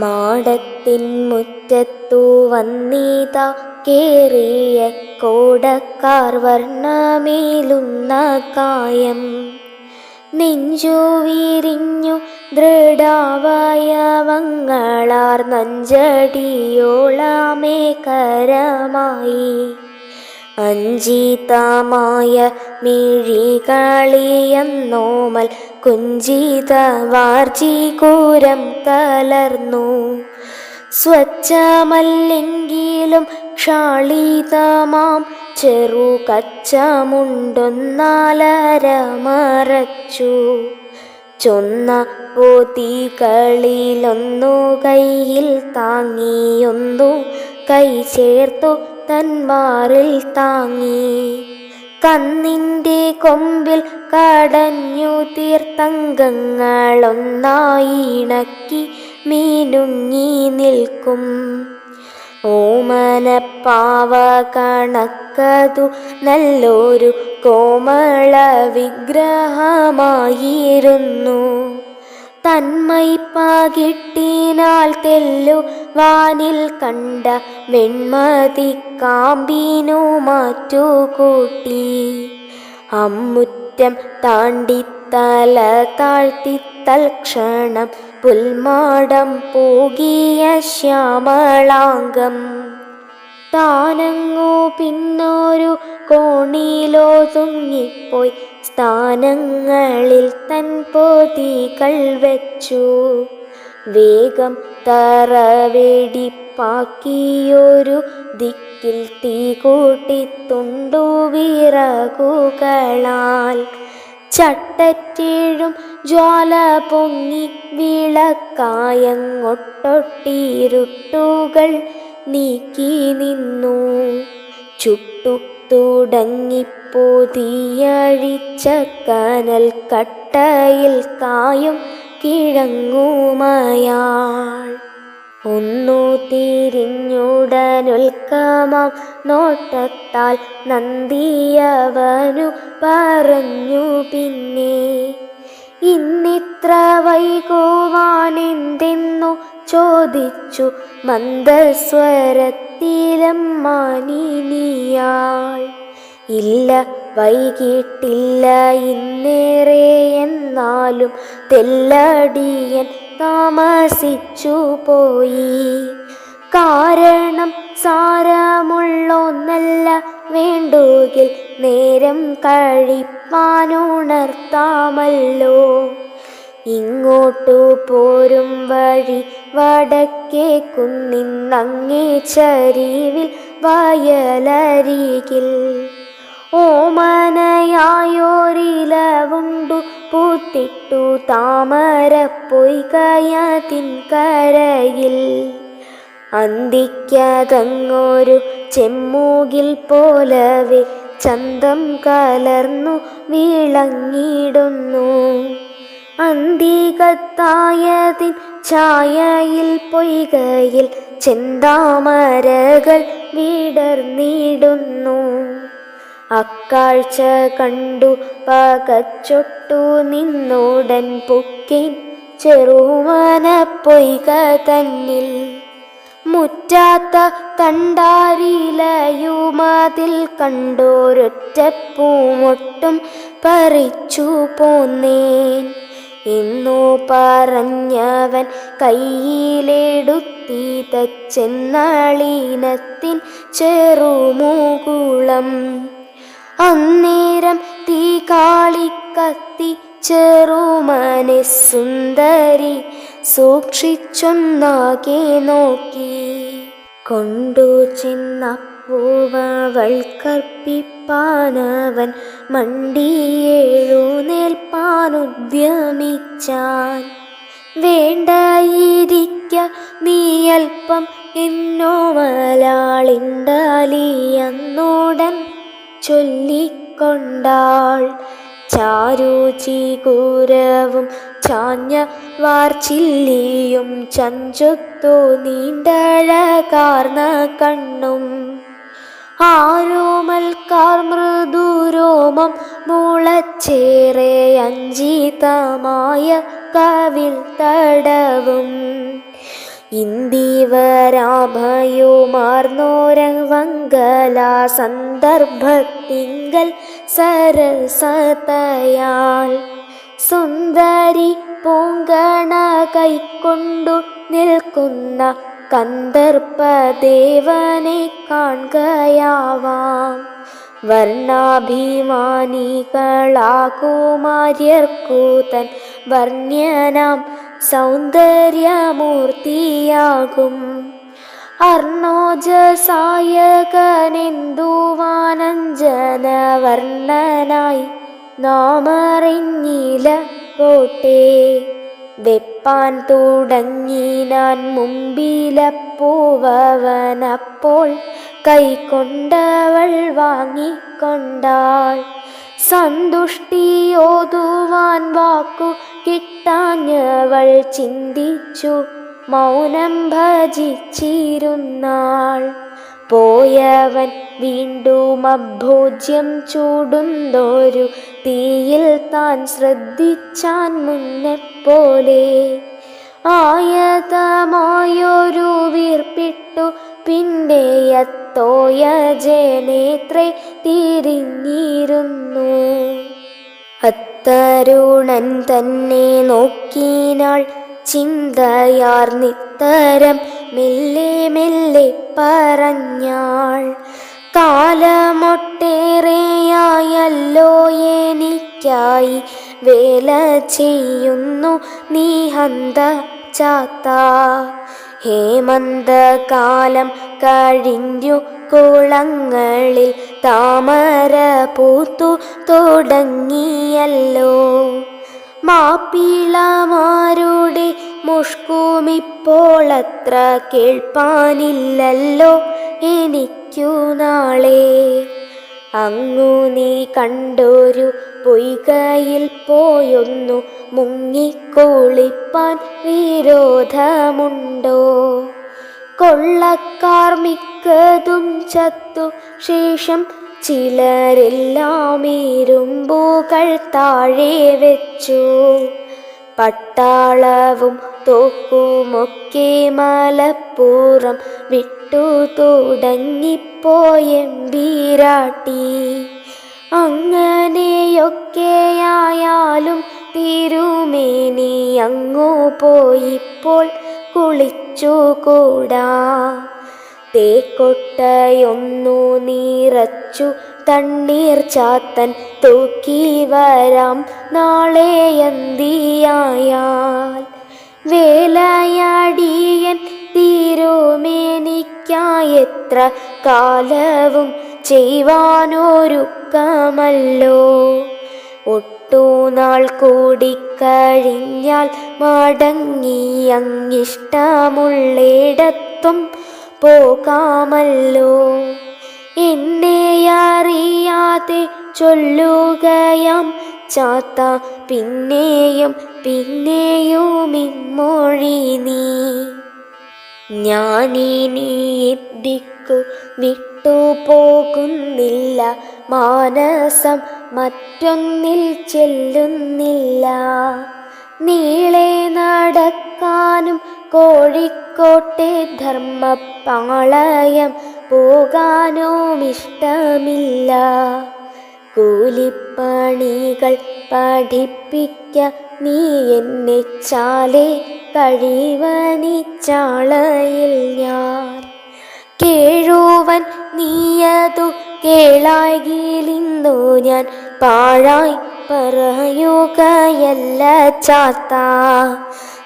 മാടത്തിൻ മുറ്റത്തു വന്നീത കേറിയ കോടക്കാർ വർണമേലുന്ന കായം. നെഞ്ചു വിരിഞ്ഞു ദൃഢാവയവങ്ങളാർ നഞ്ചടിയോളാമേ കരമായി അഞ്ചിതമായ മിഴികളിയെന്നോമൽ കുഞ്ചിത വാർജികൂരം കലർന്നു സ്വച്ഛമല്ലെങ്കിലും ക്ഷാളിതമാം ചെറു കച്ചമുണ്ടൊന്നാലര മറച്ചു ചൊന്ന പോതികളിലൊന്നു കയ്യിൽ താങ്ങിയൊന്നു കൈ ചേർത്തു തന്മാറിൽ താങ്ങി. കന്നിന്റെ കൊമ്പിൽ കടഞ്ഞു തീർത്തങ്കങ്ങളൊന്നായി ഇണക്കി മീനുങ്ങി നിൽക്കും. ഓമനപ്പാവ കണക്കതു നല്ലൊരു കോമള വിഗ്രഹമായിരുന്നു. തന്മയിപ്പാകിട്ടിനാൽ തെല്ലു വാനിൽ കണ്ട വെൺമതി കാമ്പിനു മാറ്റുകൂട്ടി. അമ്മുറ്റം താണ്ടിത്തല താഴ്ത്തി തൽക്ഷണം പുൽമാടം പൂകിയ ശ്യാമളാംഗം. താനങ്ങു പിന്നൊരു കോണിലൊതുങ്ങിപ്പോയി സ്ഥാനങ്ങളിൽ തൻ പോതികൾ വെച്ചു. വേഗം തറവെടിപ്പാക്കിയൊരു ദിക്കിൽ തീ കൂട്ടിത്തുണ്ടു വിറകുകളാൽ. ചട്ടറ്റീഴും ജ്വാല പൊങ്ങി വിളക്കായങ്ങൊട്ടൊട്ടിരുട്ടുകൾ നീക്കി നിന്നു. ചുട്ടു തുടങ്ങിപ്പോതിയഴിച്ച കനൽ കട്ടയിൽ കായും കിഴങ്ങുമയാൾ. ഒന്നു തിരിഞ്ഞുടനുൽക്കമം നോട്ടത്താൽ നന്ദിയവനു പറഞ്ഞു പിന്നെ ഇന്നിത്ര വൈകുവാനെന്തെന്നു ചോദിച്ചു മന്ദസ്വരത്തിലമ്മാനിനിയാൾ ഇല്ല വൈകിട്ടില്ല ഇന്നേറെ എന്നാലും തെല്ലടിയൻ താമസിച്ചു പോയി. കാരണം സാരമുള്ളൊന്നല്ല വേണ്ടുകിൽ നേരം കഴിപ്പാനുണർത്താമല്ലോ. ഇങ്ങോട്ടു പോരും വഴി വടക്കേ കുന്നിന്നങ്ങേ ചരിവിൽ വയലരികിൽ. ഓമനയായോരിലവുണ്ടു പൂത്തിട്ടു താമര പൊയ്കയതിൻ കരയിൽ. അന്തിക്കതങ്ങൊരു ചെമ്മൂകിൽ പോലവേ ചന്തം കലർന്നു വിളങ്ങിടുന്നു അന്തികത്തായതിൻ ഛായയിൽ പൊയ്കയിൽ ചെന്താമരകൾ വിടർന്നിടുന്നു. അക്കാഴ്ച കണ്ടു പകച്ചൊട്ടു നിന്നോടൻ പൊക്കിൻ ചെറുവന പൊയ്ക തന്നിൽ. മുറ്റാത്ത തണ്ടാരിലയുമതിൽ കണ്ടോരൊറ്റപ്പൂമൊട്ടും പറിച്ചു പോന്നേൻ. എന്നു പറഞ്ഞവൻ കയ്യിലെടുത്തി തച്ചെന്നാളീനത്തിൻ ചെറുമൂകുളം. അന്നേരം തീ കാളിക്കത്തി ചെറുമനെ സുന്ദരി സൂക്ഷിച്ചൊന്നാകെ നോക്കി. കൊണ്ടു ചെന്നപ്പൂവൾ കർപ്പിപ്പാനവൻ മണ്ടിയെഴുന്നേൽപ്പാനുദ്യമിച്ചാൻ വേണ്ടായിരിക്ക നീയൽപ്പം എന്നോ മലാളിണ്ടാലിയന്നോടൻ ചൊല്ലിക്കൊണ്ടാൾ. ചാരുചികൂരവും ചാഞ്ഞ വാർച്ചില്ലിയും ചഞ്ചൊത്തു നീണ്ടഴകാർന്ന കണ്ണും ആരോമൽക്കാർ മൃദുരോമം മുളച്ചേറെ അഞ്ചിതമായ കവിൽ തടവും. ഇന്ദിവരാഭയുമാർന്നോരവങ്കല സന്ദർഭത്തിങ്കൽ സരസതയാൽ. സുന്ദരി പൂങ്കണ കൈക്കൊണ്ടു നിൽക്കുന്ന കന്ദർപ്പദേവനെ കാണുകയാവാം. വർണാഭിമാനികളാകുമാര്യർക്കൂതൻ വർണ്യനാം സൗന്ദര്യമൂർത്തിയാകും. അർണോജസായകനെന്തുവാനഞ്ജനവർണനായി നാമറിഞ്ഞില പോട്ടെ വെപ്പാൻ തുടങ്ങി മുമ്പിലപ്പൂവനപ്പോൾ കൈക്കൊണ്ടവൾ വാങ്ങിക്കൊണ്ടാൾ. സന്തുഷ്ടിയോതുവാൻ വാക്കു കിട്ടാഞ്ഞവൾ ചിന്തിച്ചു മൗനം ഭജിച്ചിരുന്നാൾ. പോയവൻ വീണ്ടും അഭോജ്യം ചൂടുന്നോരു തീയിൽ താൻ ശ്രദ്ധിച്ചാൻ മുന്നെ പോലെ ആയതമായൊരു വീർപ്പിട്ടു പിന്നെ എത്തോയ ജനേത്രേ തിരിഞ്ഞിരുന്നു. അത്തരുണൻ തന്നെ നോക്കിനാൾ ചിന്തയാർന്നിത്തരം മെല്ലെ മെല്ലെ പറഞ്ഞാൾ കാലമൊട്ടേറെയായല്ലോ എനിക്കായി വേല ചെയ്യുന്നു നീ ഹന്ത ചാത്ത ഹേമന്തകാലം കഴിഞ്ഞു കുളങ്ങളിൽ താമര പൂത്തു തുടങ്ങിയല്ലോ. മാപ്പിളമാരുടെ മുഷ്കുമിപ്പോൾ അത്ര കേൾപ്പാനില്ലല്ലോ എനിക്കു നാളെ. അങ്ങു നീ കണ്ടൊരു പൊയ്കയിൽ പോയൊന്നു മുങ്ങിക്കോളിപ്പാൻ വിരോധമുണ്ടോ? കൊള്ളക്കാർ മിക്കതും ചത്തു ശേഷം ചിലരെല്ലാം ഇരുമ്പുകൾ താഴെ വെച്ചു. പട്ടാളവും തോക്കുമൊക്കെ മലപ്പുറം വിട്ടു തുടങ്ങിപ്പോയം വീരാട്ടി. അങ്ങനെയൊക്കെയായാലും തിരുമേനി അങ്ങു പോയിപ്പോൾ കുളിച്ചുകൂടാ. തേക്കൊട്ടയൊന്നു നീറച്ചു തണ്ണീർ ചാത്തൻ തൂക്കി വരാം നാളെ എന്തിയായാൽ വേലയാടിയൻ തിരുമേനിക്കായെത്ര കാലവും ചെയ്യുവാനൊരുക്കമല്ലോ ഒട്ടുനാൾ കൂടിക്കഴിഞ്ഞാൽ മടങ്ങി അങ്ങിഷ്ടമുള്ളിടത്തും പോകാമല്ലോ. എന്നെ അറിയാതെ ചൊല്ലുകയാം ചാത്ത പിന്നെയും പിന്നെയും ഇമ്മൊഴി നീ. ഞാനിനി ദിക്കു വിട്ടുപോകുന്നില്ല മാനസം മറ്റൊന്നിൽ ചെല്ലുന്നില്ല. നീളെ നടക്കാനും കോഴിക്കോട്ടെ ധർമ്മപാളയം പോകാനോ ഇഷ്ടമില്ല. കൂലിപ്പണികൾ പഠിപ്പിക്ക നീ എന്നെ ചാലേ. കഴിവനിച്ചാളയിൽ ഞാൻ കേഴുവൻ നീയതു കേളായിലിന്നു ഞാൻ പാഴായി പറയുകയല്ല ചാത്ത.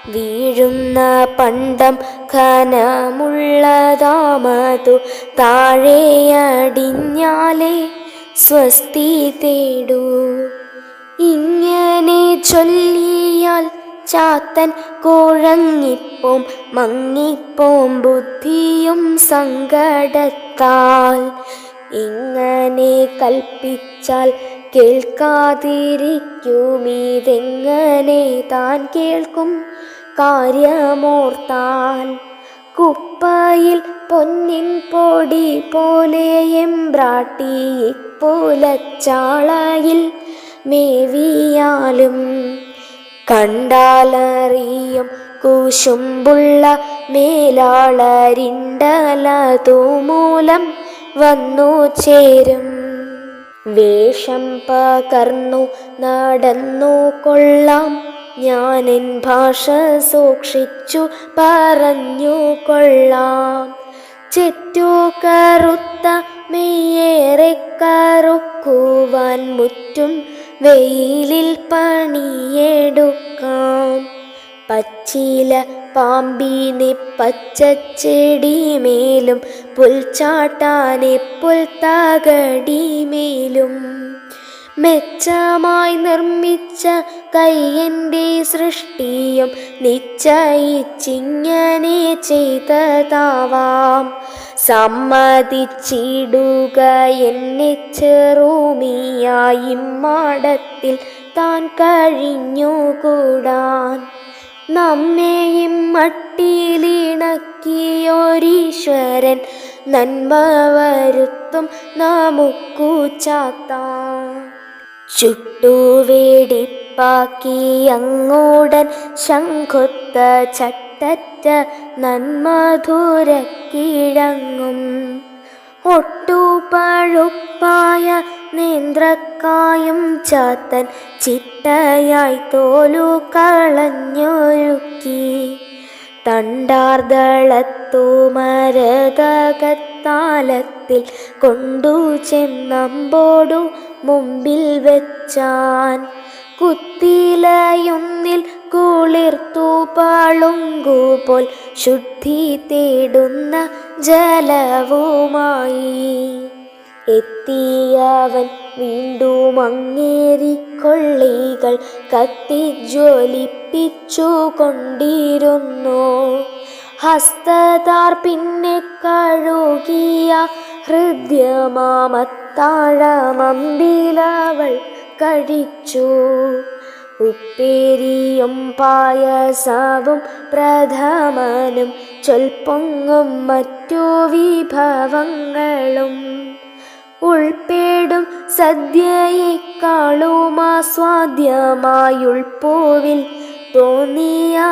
വീഴുന്ന പണ്ടം ഖനമുള്ളതാമതു താഴെയടിഞ്ഞാലേ സ്വസ്തി തേടൂ. ഇങ്ങനെ ചൊല്ലിയാൽ ചാത്തൻ കുഴങ്ങിപ്പോം മങ്ങിപ്പോം ബുദ്ധിയും സങ്കടത്താൽ. ഇങ്ങനെ കൽപ്പിച്ചാൽ കേൾക്കാതിരിക്കുമിതെങ്ങനെ താൻ കേൾക്കും കാര്യമോർത്താൽ കുപ്പയിൽ പൊന്നിൻ പൊടി പോലെ എമ്പ്രാട്ടി ഇപ്പുലച്ചാളയിൽ മേവിയാലും കണ്ടാലറിയും കൂശുമ്പുള്ള മേലാളരിണ്ടലതുമൂലം വന്നു ചേരും. വേഷം പകർന്നു നടന്നു കൊള്ളാം. ഞാനെൻ ഭാഷ സൂക്ഷിച്ചു പറഞ്ഞു കൊള്ളാം. ചെറ്റു കറുത്ത മെയ്യേറെ കറുക്കുവാൻ മുറ്റും വെയിലിൽ പണിയെടുക്കാം. പച്ചില പാമ്പിനെ പച്ചച്ചെടിമേലും പുൽച്ചാട്ടാനെ പുൽത്തകടിമേലും. മെച്ചമായി നിർമ്മിച്ച കയ്യന്റെ സൃഷ്ടിയും നിശ്ചയിച്ചിങ്ങനെ ചെയ്തതാവാം. സമ്മതിച്ചിടുക എന്നെ ചെറുമിയായി മാടത്തിൽ താൻ കഴിഞ്ഞുകൂടാൻ. നമ്മെയും മട്ടിയിലിണക്കിയൊരീശ്വരൻ നന്മ വരുത്തും നമുക്കു ചുട്ടുവേടിപ്പാക്കി അങ്ങോടൻ ശംഖുത്ത ചട്ടറ്റ നന്മധുരക്കിഴങ്ങും. ഒട്ടുപഴുപ്പായ നേന്ത്രക്കായും ചാത്തൻ ചിട്ടയായി തോലു കളഞ്ഞൊരുക്കി തണ്ടാർദളത്തു മരതകത്താലത്തിൽ കൊണ്ടു ചെന്നമ്പോടു മുമ്പിൽ വെച്ചാൻ കുത്തിലയൊന്നിൽ കുളിർത്തു പാളുങ്കുപോൽ ശുദ്ധി തേടുന്ന ജലവുമായി. എത്തിയവൻ വീണ്ടും കത്തി കത്തിജ്വലിപ്പിച്ചു കൊണ്ടിരുന്നു. ഹസ്തതാർ പിന്നെ കഴുകിയ ഹൃദ്യമാമത്താഴമമ്പിലവൾ കഴിച്ചു ഉപ്പേരിയും പായസവും പ്രഥമനും ചൊൽപ്പൊങ്ങും മറ്റു വിഭവങ്ങളും. ഉൾപ്പെടും സദ്യയെക്കാളുമാസ്വാദ്യമായുൾപ്പൂവിൽ തോന്നിയവൾക്കതെല്ലാം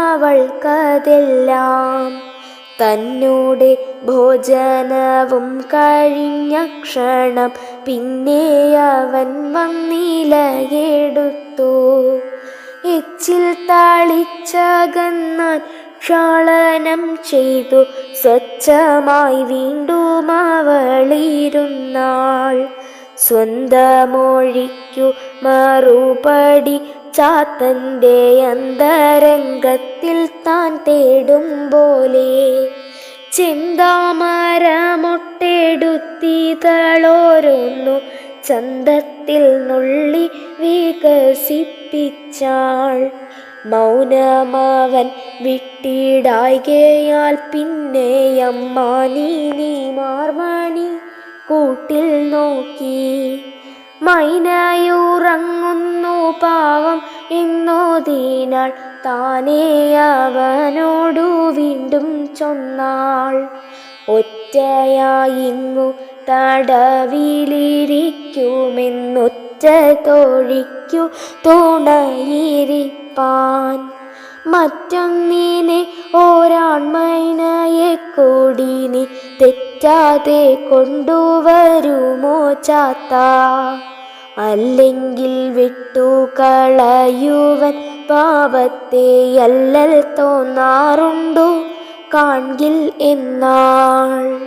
തന്നോടെ ഭോജനവും കഴിഞ്ഞ ക്ഷണം പിന്നെ അവൻ വന്നിലയെടുത്തു. എച്ചിൽ താളിച്ചകന്നാൻ ക്ഷാളനം ചെയ്തു. സ്വച്ഛമായി വീണ്ടും അവളിരുന്നാൾ. സ്വന്തമൊഴിക്കു മറുപടി ചാത്തന്റെ അന്തരംഗത്തിൽ താൻ തേടും പോലെ. ചിന്താമരമൊട്ടെടുത്തിതളോരോന്നു ചന്തത്തിൽ നുള്ളി വികസിപ്പിച്ചാൾ. മൗനമാവൻ വിട്ടിടായികയാൽ പിന്നെ അമ്മാനി നീ മാർമണി കൂട്ടിൽ നോക്കി. മൈനയുറങ്ങുന്നു പാവം എന്നോതിനാൾ താനേ അവനോടു വീണ്ടും ചൊന്നാൾ. ഒറ്റയായിങ്ങു തടവിലിരിക്കുമെന്നൊറ്റ തോഴിക്കു തുണയിരിപ്പാൻ. മറ്റൊന്നിനെ ഒരാൺമൈനയെ കൂടി നീ തെറ്റാതെ കൊണ്ടുവരുമോ ചാത്ത? അല്ലെങ്കിൽ വിട്ടു കളയുവൻ പാപത്തെ അല്ലൽ തോന്നാറുണ്ടോ. കാൺകിൽ എന്നാൾ.